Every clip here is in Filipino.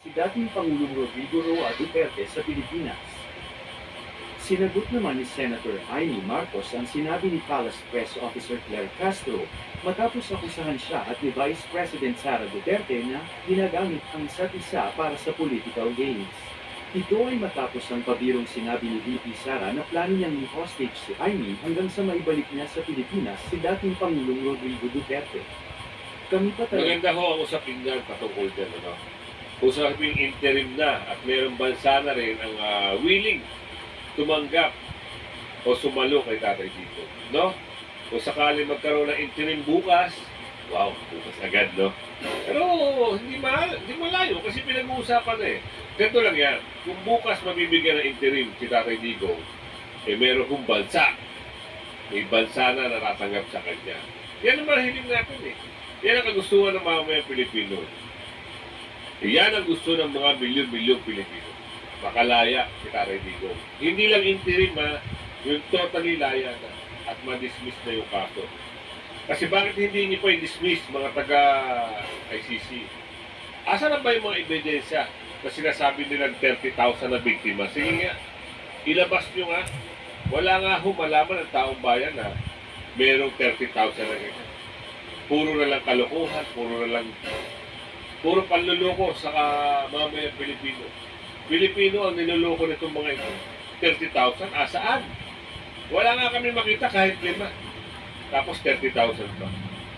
si dating Pangulong Rodrigo Roa Duterte sa Pilipinas. Sinagot naman ni Senator Amy Marcos ang sinabi ni Palace Press Officer Claire Castro matapos akusahan siya at ni Vice President Sara Duterte na ginagamit ang isa't isa para sa political gains. Ito ay matapos ang pabirong sinabi ni VP Sara na plano niyang i-hostage si Amy hanggang sa maibalik niya sa Pilipinas si dating Pangulong Rodrigo Duterte. Kami pa talaga Maganda ho ang usapin niyan patungkol dyan. Ano? Usapin interim na at mayroong bansa na rin ang ah, willing tumanggap o sumalo kay Tatay Dito. No? Kung sakali magkaroon ng interim bukas, wow, bukas agad, no? Pero hindi mahal, hindi malayo kasi pinag-uusapan na eh. Ganito lang yan, kung bukas mabibigyan ng interim si Tatay Digo, eh meron kong bansa. May bansa na natatanggap sa kanya. Yan ang mahiling natin eh. Yan ang kagustuhan ng mga Pilipino. Yan ang gusto ng mga milyon-milyong Pilipino. Makalaya si Tatay Digo. Hindi lang interim ha, yung totally laya na at ma-dismiss na yung kaso. Kasi bakit hindi niyo pa i-dismiss mga taga-ICC? Asa na ba yung mga ebidensya na sinasabi nilang 30,000 na biktima? Sige nga, ilabas nyo nga. Wala nga ho malaman ng taong bayan na merong 30,000 na ganyan. Puro na lang kalokohan, puro na lang puro panluloko sa mga Pilipino. Pilipino ang niloloko nitong mga ito. 30,000, asaan? Wala nga kami makita kahit lima. Tapos 30,000 pa.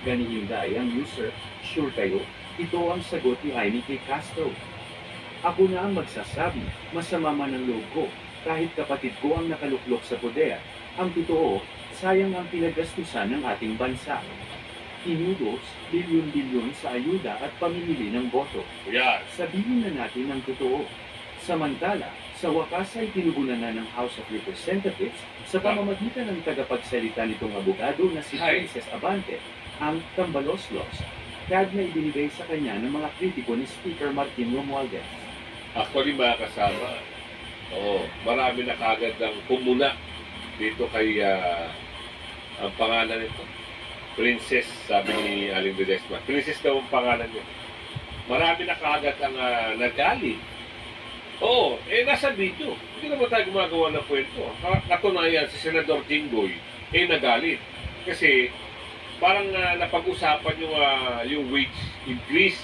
Ganihinday ang user, sure kayo, ito ang sagot ni Jaime kay Castro. Ako na ang magsasabi, masama man ang loob ko, kahit kapatid ko ang nakaluklok sa poder. Ang totoo, sayang ang pinagastusan ng ating bansa. Inugos, bilyon-bilyon sa ayuda at pamimili ng boto. Yan. Sabihin na natin ang totoo. Samantala, sa wakas ay tinugunan na ng House of Representatives sa pamamagitan ng tagapagsalita nitong abogado na si Hi. Princess Abante, ang Tambaloslos, kad na ibinigay sa kanya ng mga kritiko ni Speaker Martin Romualdez. Actually, mga kasama, oo, marami na kagad ang pumuna dito kay ah, ang pangalan nito. Princess, sabi ni Aling Ledesma. Princess daw ang pangalan niya. Marami na kagad ang uh, nagalit. Oo, eh nasa video. Hindi naman tayo gumagawa ng kwento. Ka- Katunayan, si Senador Jinggoy, eh nagalit. Kasi parang ah, napag-usapan yung, ah, yung wage increase